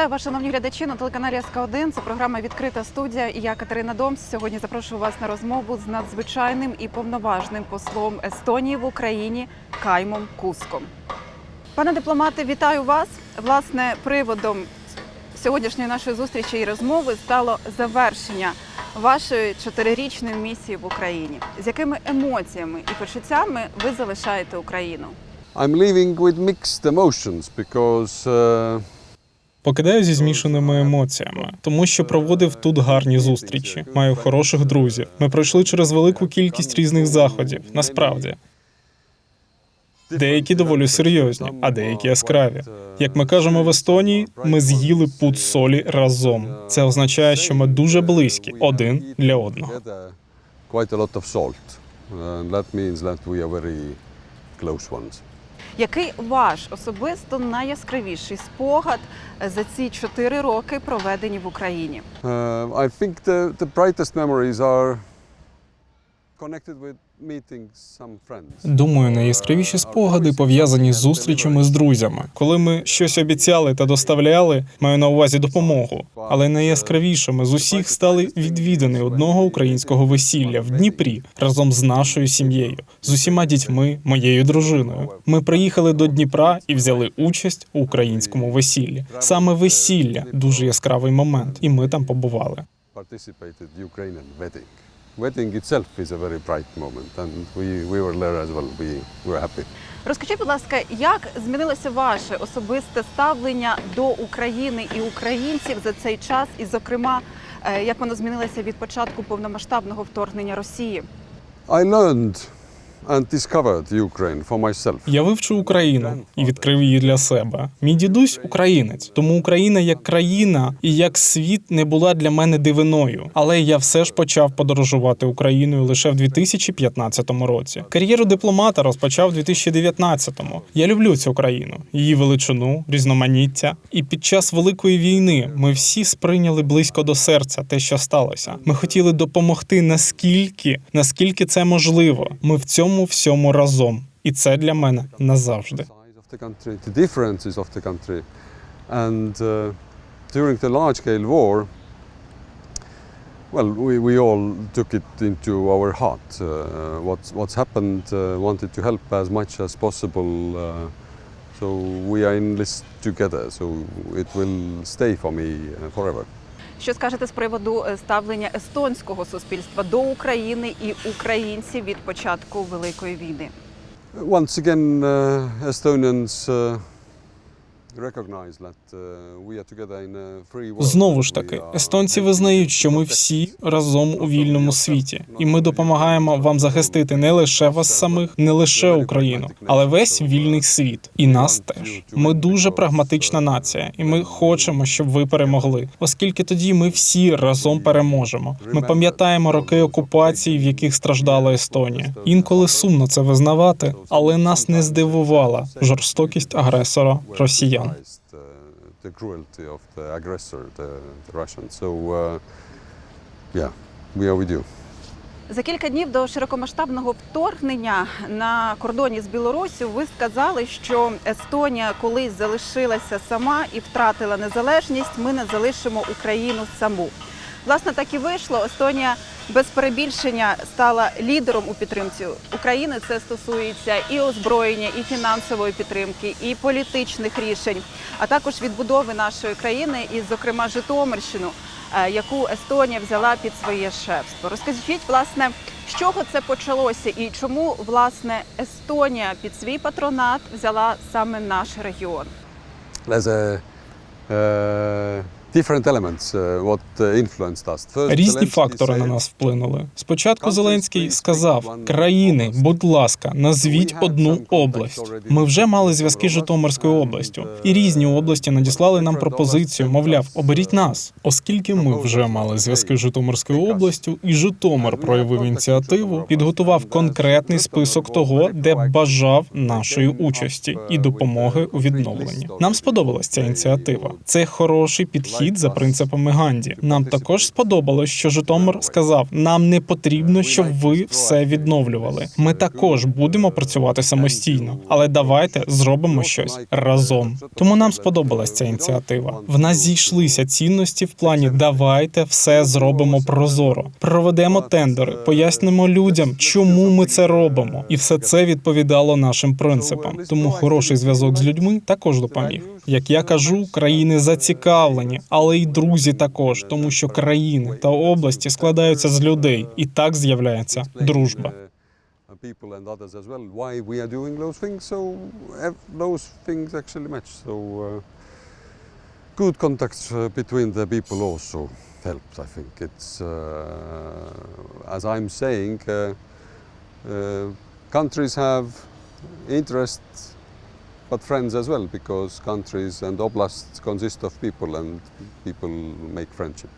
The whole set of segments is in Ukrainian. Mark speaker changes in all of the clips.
Speaker 1: Вітаю вас, шановні глядачі на телеканалі СК 1 Це програма Відкрита студія. І я Катерина Домс. Сьогодні запрошую вас на розмову з надзвичайним і повноважним послом Естонії в Україні Каймом Куском. Пане дипломате, вітаю вас. Власне, приводом сьогоднішньої нашої зустрічі і розмови стало завершення вашої чотирирічної місії в Україні. З якими емоціями і почуттями ви залишаєте Україну?
Speaker 2: I'm leaving with mixed emotions because uh,
Speaker 3: Покидаю зі змішаними емоціями, тому що проводив тут гарні зустрічі. Маю хороших друзів. Ми пройшли через велику кількість різних заходів. Насправді, деякі доволі серйозні, а деякі яскраві. Як ми кажемо в Естонії, ми з'їли пуд солі разом. Це означає, що ми дуже близькі один для одного.
Speaker 2: quite a lot of very close ones.
Speaker 1: Який ваш особисто найяскравіший спогад за ці чотири роки, проведені в Україні?
Speaker 2: Uh, I think the, the brightest memories are connected with.
Speaker 3: Думаю, найяскравіші спогади пов'язані з зустрічами з друзями. Коли ми щось обіцяли та доставляли, маю на увазі допомогу. Але найяскравішими з усіх стали відвідини одного українського весілля в Дніпрі разом з нашою сім'єю, з усіма дітьми, моєю дружиною. Ми приїхали до Дніпра і взяли участь у українському весіллі. Саме весілля дуже яскравий момент, і ми там побували.
Speaker 2: Wedding itself is a very bright moment, and we, we were there as well. We were happy.
Speaker 1: Розкажіть, будь ласка, як змінилося ваше особисте ставлення до України і українців за цей час, і, зокрема, е, як воно змінилося від початку повномасштабного вторгнення Росії?
Speaker 2: I learned
Speaker 3: Я вивчу Україну і відкрив її для себе. Мій дідусь українець, тому Україна як країна і як світ не була для мене дивиною. Але я все ж почав подорожувати Україною лише в 2015 році. Кар'єру дипломата розпочав у 2019-му. Я люблю цю країну, її величину, різноманіття. І під час великої війни ми всі сприйняли близько до серця те, що сталося. Ми хотіли допомогти наскільки, наскільки це можливо. Ми в цьому всьому разом, і це для мене назавжди.
Speaker 2: uh, during the large scale war, well, we, we all took it into our heart. Uh, what's, what's happened, uh, wanted to help as much as possible. Uh, so we are in this together. So it will stay for me uh, forever.
Speaker 1: Що скажете з приводу е, ставлення естонського суспільства до України і українців від початку великої війни?
Speaker 2: Once again, uh, Estonians uh,
Speaker 3: Знову ж таки, естонці визнають, що ми всі разом у вільному світі, і ми допомагаємо вам захистити не лише вас самих, не лише Україну, але весь вільний світ, і нас теж. Ми дуже прагматична нація, і ми хочемо, щоб ви перемогли, оскільки тоді ми всі разом переможемо. Ми пам'ятаємо роки окупації, в яких страждала Естонія. Інколи сумно це визнавати, але нас не здивувала жорстокість агресора росіян.
Speaker 2: Recognized, uh, uh.
Speaker 1: За кілька днів до широкомасштабного вторгнення на кордоні з Білоруссю ви сказали, що Естонія колись залишилася сама і втратила незалежність. Ми не залишимо Україну саму. Власне, так і вийшло. Естонія без перебільшення стала лідером у підтримці України. Це стосується і озброєння, і фінансової підтримки, і політичних рішень, а також відбудови нашої країни, і, зокрема, Житомирщину, е, яку Естонія взяла під своє шефство. Розкажіть, власне, з чого це почалося, і чому власне Естонія під свій патронат взяла саме наш регіон?
Speaker 2: There's a uh, uh, uh,
Speaker 3: Різні фактори на нас вплинули. Спочатку Зеленський сказав: країни, будь ласка, назвіть одну область. Ми вже мали зв'язки з Житомирською областю, і різні області надіслали нам пропозицію. Мовляв, оберіть нас, оскільки ми вже мали зв'язки з Житомирською областю, і Житомир проявив ініціативу, підготував конкретний список того, де бажав нашої участі і допомоги у відновленні. Нам сподобалась ця ініціатива. Це хороший підхід підхід за принципами Ганді. Нам також сподобалось, що Житомир сказав: нам не потрібно, щоб ви все відновлювали. Ми також будемо працювати самостійно, але давайте зробимо щось разом. Тому нам сподобалась ця ініціатива. В нас зійшлися цінності в плані давайте все зробимо прозоро, проведемо тендери, пояснимо людям, чому ми це робимо, і все це відповідало нашим принципам. Тому хороший зв'язок з людьми також допоміг. Як я кажу, країни зацікавлені, але й друзі також, тому що країни та області складаються з людей, і так з'являється дружба.
Speaker 2: Uh, people and others as well why we are doing those things. So those things actually match. So uh, good contacts uh, between the people also helped. I think it's uh, as I'm saying, uh, uh, countries have interests but friends as well because countries and oblasts consist of people and people make friendship.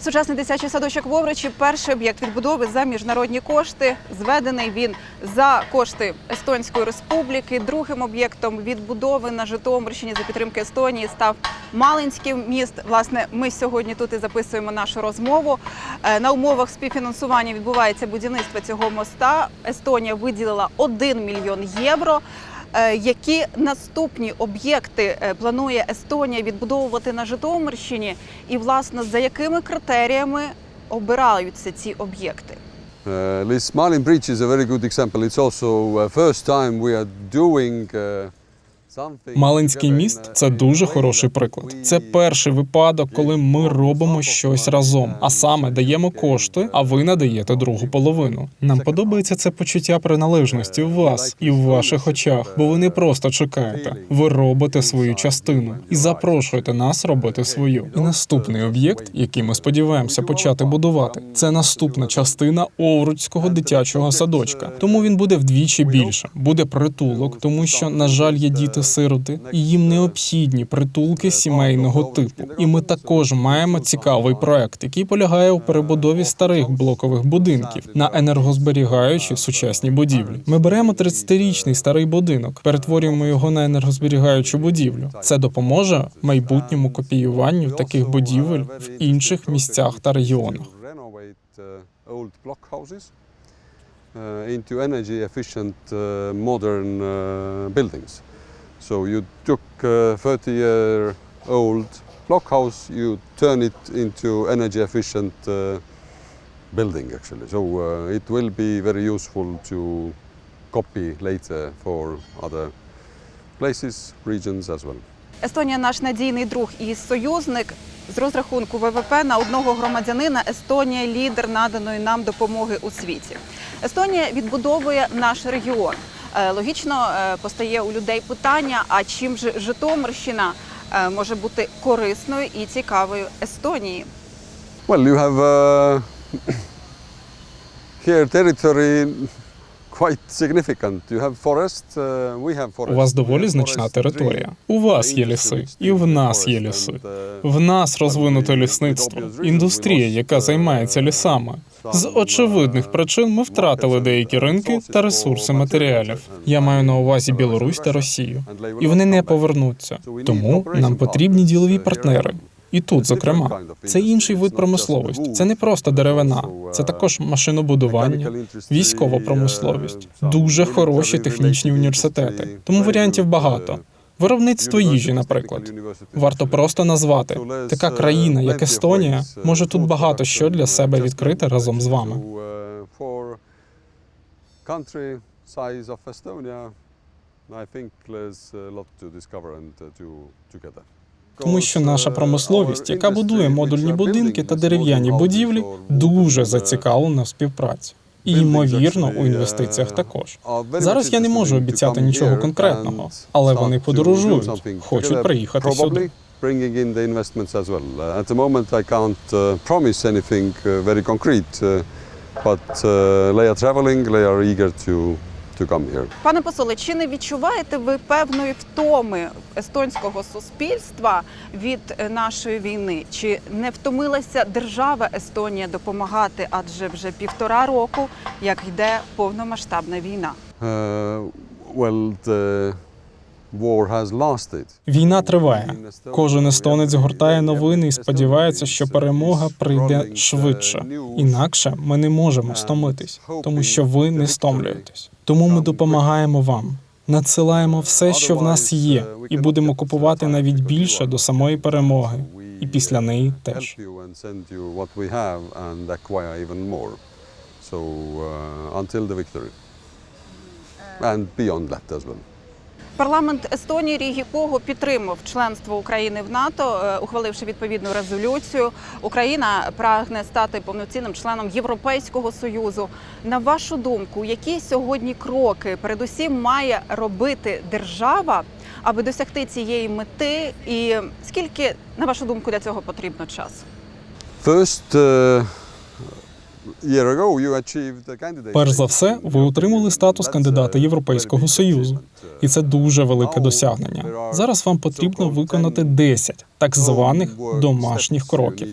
Speaker 1: Сучасний дитячий садочок в Овричі – перший об'єкт відбудови за міжнародні кошти. Зведений він за кошти Естонської республіки. Другим об'єктом відбудови на Житомирщині за підтримки Естонії став Малинський міст. Власне, ми сьогодні тут і записуємо нашу розмову. Е, На умовах співфінансування відбувається будівництво цього моста. Естонія виділила 1 мільйон євро. Е, Які наступні об'єкти е, планує Естонія відбудовувати на Житомирщині, і власне за якими критеріями обираються ці об'єкти?
Speaker 2: Uh, this Malin Bridge is a very good example. It's also uh, first time we are doing uh.
Speaker 3: Малинський міст це дуже хороший приклад. Це перший випадок, коли ми робимо щось разом, а саме даємо кошти, а ви надаєте другу половину. Нам подобається це почуття приналежності в вас і в ваших очах, бо ви не просто чекаєте, ви робите свою частину і запрошуєте нас робити свою. І наступний об'єкт, який ми сподіваємося почати будувати, це наступна частина Овруцького дитячого садочка. Тому він буде вдвічі більше. Буде притулок, тому що, на жаль, є діти-сироти, і їм необхідні притулки сімейного типу. І ми також маємо цікавий проект, який полягає у перебудові старих блокових будинків на енергозберігаючі сучасні будівлі. Ми беремо 30-річний старий будинок, перетворюємо його на енергозберігаючу будівлю. Це допоможе майбутньому копіюванню таких будівель в інших місцях та регіонах.
Speaker 2: Uh, uh, into energy efficient uh, modern uh, buildings. So you took a 30 year old block house, you turn it into energy efficient uh, building actually. So uh, it will be very useful to copy later for other places, regions as well.
Speaker 1: Естонія наш надійний друг і союзник. З розрахунку ВВП на одного громадянина Естонія лідер наданої нам допомоги у світі. Естонія відбудовує наш регіон. Е, Логічно е, постає у людей питання: а чим же Житомирщина е, може бути корисною і цікавою Естонії?
Speaker 2: Well, you have uh, here territory
Speaker 3: У вас доволі значна територія. У вас є ліси, і в нас є ліси. В нас розвинуте лісництво, індустрія, яка займається лісами. З очевидних причин ми втратили деякі ринки та ресурси матеріалів. Я маю на увазі Білорусь та Росію, і вони не повернуться. Тому нам потрібні ділові партнери. І тут, зокрема, це інший вид промисловості. Це не просто деревина, це також машинобудування, військова промисловість, дуже хороші технічні університети. Тому варіантів багато. Виробництво їжі, наприклад, варто просто назвати. Така країна, як Естонія, може тут багато що для себе відкрити разом з вами.
Speaker 2: I think there's a lot to discover and uh, to together.
Speaker 3: Тому що наша промисловість, яка будує модульні будинки та дерев'яні будівлі, дуже зацікавлена в співпраці. І ймовірно у інвестиціях також. Зараз я не можу обіцяти нічого конкретного, але вони подорожують, хочуть приїхати сюди.
Speaker 2: Bringing in the investments as well. Uh, at the moment, I can't uh, promise anything uh, very concrete, but they are traveling. They are eager to to come here.
Speaker 1: Пане посоле, чи не відчуваєте ви певної втоми естонського суспільства від нашої війни? Чи не втомилася держава Естонія допомагати? Адже вже півтора року, як йде повномасштабна війна?
Speaker 2: Uh, well, the war has lasted.
Speaker 3: Війна триває. Кожен естонець гортає новини і сподівається, що перемога прийде швидше. Інакше ми не можемо стомитись, тому що ви не стомлюєтесь. Тому ми допомагаємо вам. Надсилаємо все, що в нас є, і будемо купувати навіть більше до самої перемоги, і після неї теж.
Speaker 2: Uh. And beyond that as well.
Speaker 1: Парламент Естонії Рігі Кого підтримав членство України в НАТО, е, ухваливши відповідну резолюцію. Україна прагне стати повноцінним членом Європейського союзу. На вашу думку, які сьогодні кроки передусім має робити держава, аби досягти цієї мети? І скільки, на вашу думку, для цього потрібно часу?
Speaker 2: First, uh, year ago you achieved the candidate.
Speaker 3: Перш за все, ви отримали статус кандидата Європейського союзу, і це дуже велике досягнення. Зараз вам потрібно виконати 10 так званих домашніх кроків.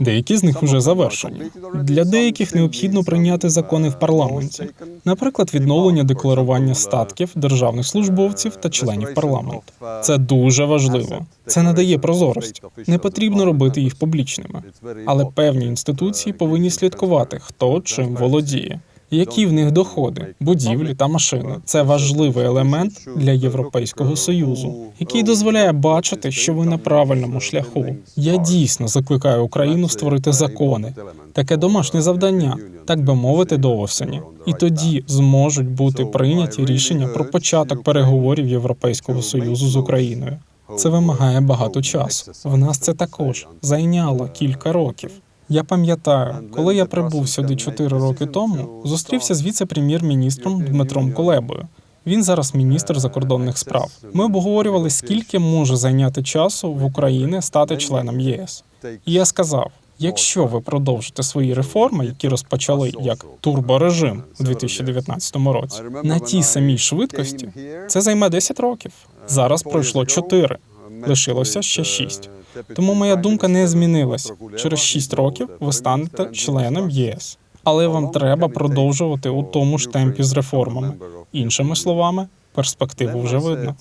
Speaker 3: Деякі з них вже завершені. Для деяких необхідно прийняти закони в парламенті, наприклад, відновлення декларування статків державних службовців та членів парламенту. Це дуже важливо. Це надає прозорості. Не потрібно робити їх публічними, але певні інституції повинні слідкувати, хто чим володіє. Які в них доходи, будівлі та машини це важливий елемент для Європейського союзу, який дозволяє бачити, що ви на правильному шляху. Я дійсно закликаю Україну створити закони, таке домашнє завдання, так би мовити, до осені. І тоді зможуть бути прийняті рішення про початок переговорів Європейського союзу з Україною. Це вимагає багато часу. В нас це також зайняло кілька років. Я пам'ятаю, коли я прибув сюди 4 роки тому, зустрівся з віце-прем'єр-міністром Дмитром Кулебою. Він зараз міністр закордонних справ. Ми обговорювали, скільки може зайняти часу в Україні стати членом ЄС. І я сказав: якщо ви продовжите свої реформи, які розпочали як турборежим у 2019 році, на тій самій швидкості, це займе 10 років. Зараз пройшло 4, лишилося ще 6. Тому моя думка не змінилася. Через 6 років ви станете членом ЄС. Але вам треба продовжувати у тому ж темпі з реформами. Іншими словами, перспективу вже видно.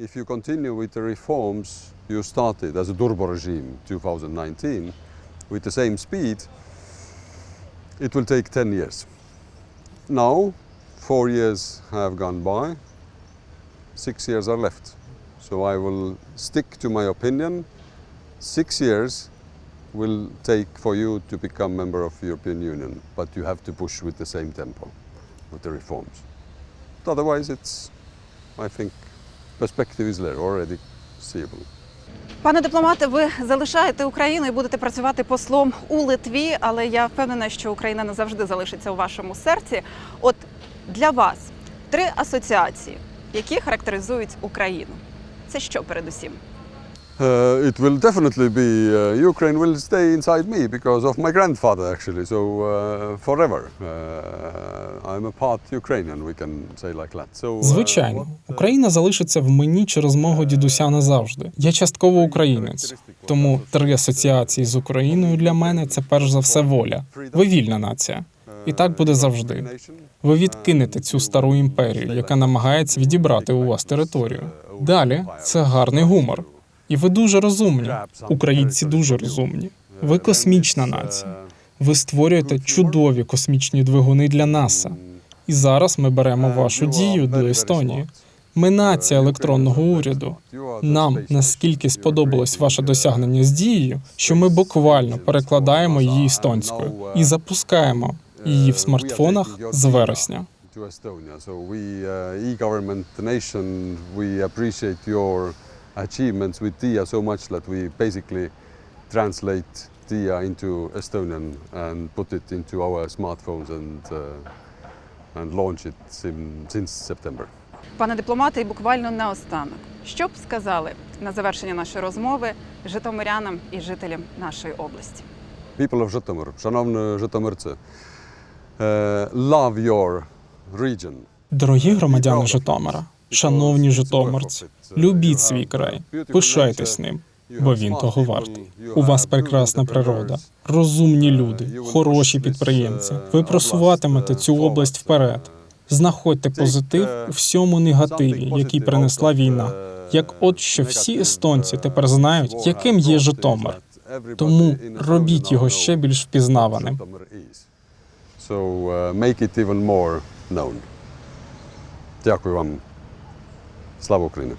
Speaker 2: If you continue with the reforms you started as a Durbo regime 2019 with the same speed, it will take 10 years. Now, four years have gone by, six years are left. So I will stick to my opinion. Six years will take for you to become member of European Union, but you have to push with the same tempo with the reforms. Otherwise, it's, I think, perspective is there already seeable.
Speaker 1: Пане дипломате, ви залишаєте Україну і будете працювати послом у Литві, але я впевнена, що Україна назавжди залишиться у вашому серці. От для вас три асоціації, які характеризують Україну. Це що передусім?
Speaker 2: Uh, it will definitely be uh, Ukraine will stay inside me because of my grandfather actually. So uh, forever, uh, I'm a part Ukrainian. We can say like that. So uh,
Speaker 3: Звичайно,
Speaker 2: uh,
Speaker 3: Україна залишиться в мені через мого дідуся назавжди. Я частково українець, тому три асоціації з Україною для мене це перш за все воля. Ви вільна нація, і так буде завжди. Ви відкинете цю стару імперію, яка намагається відібрати у вас територію. Далі це гарний гумор. І ви дуже розумні. Українці дуже розумні. Ви космічна нація. Ви створюєте чудові космічні двигуни для НАСА. І зараз ми беремо вашу дію до Естонії. Ми нація електронного уряду. Нам наскільки сподобалось ваше досягнення з дією, що ми буквально перекладаємо її естонською і запускаємо її в смартфонах з вересня.
Speaker 2: to Estonia. So we, uh, e-government nation, we appreciate your achievements with TIA so much that we basically translate TIA into Estonian and put it into our smartphones and uh, and launch it sim- since September.
Speaker 1: Пане дипломате, і буквально наостанок, що б сказали на завершення нашої розмови житомирянам і жителям нашої області?
Speaker 2: People of Zhytomyr, шановні житомирці, uh, love your region.
Speaker 3: Дорогі громадяни Житомира, шановні житомирці, любіть свій край, пишайтесь ним, бо він того вартий. У вас прекрасна природа, розумні люди, хороші підприємці. Ви просуватимете цю область вперед. Знаходьте позитив у всьому негативі, який принесла війна. Як от що всі естонці тепер знають, яким є Житомир. Тому робіть його ще більш впізнаваним.
Speaker 2: So uh, make it even more known. Дякую вам. Слава Україні!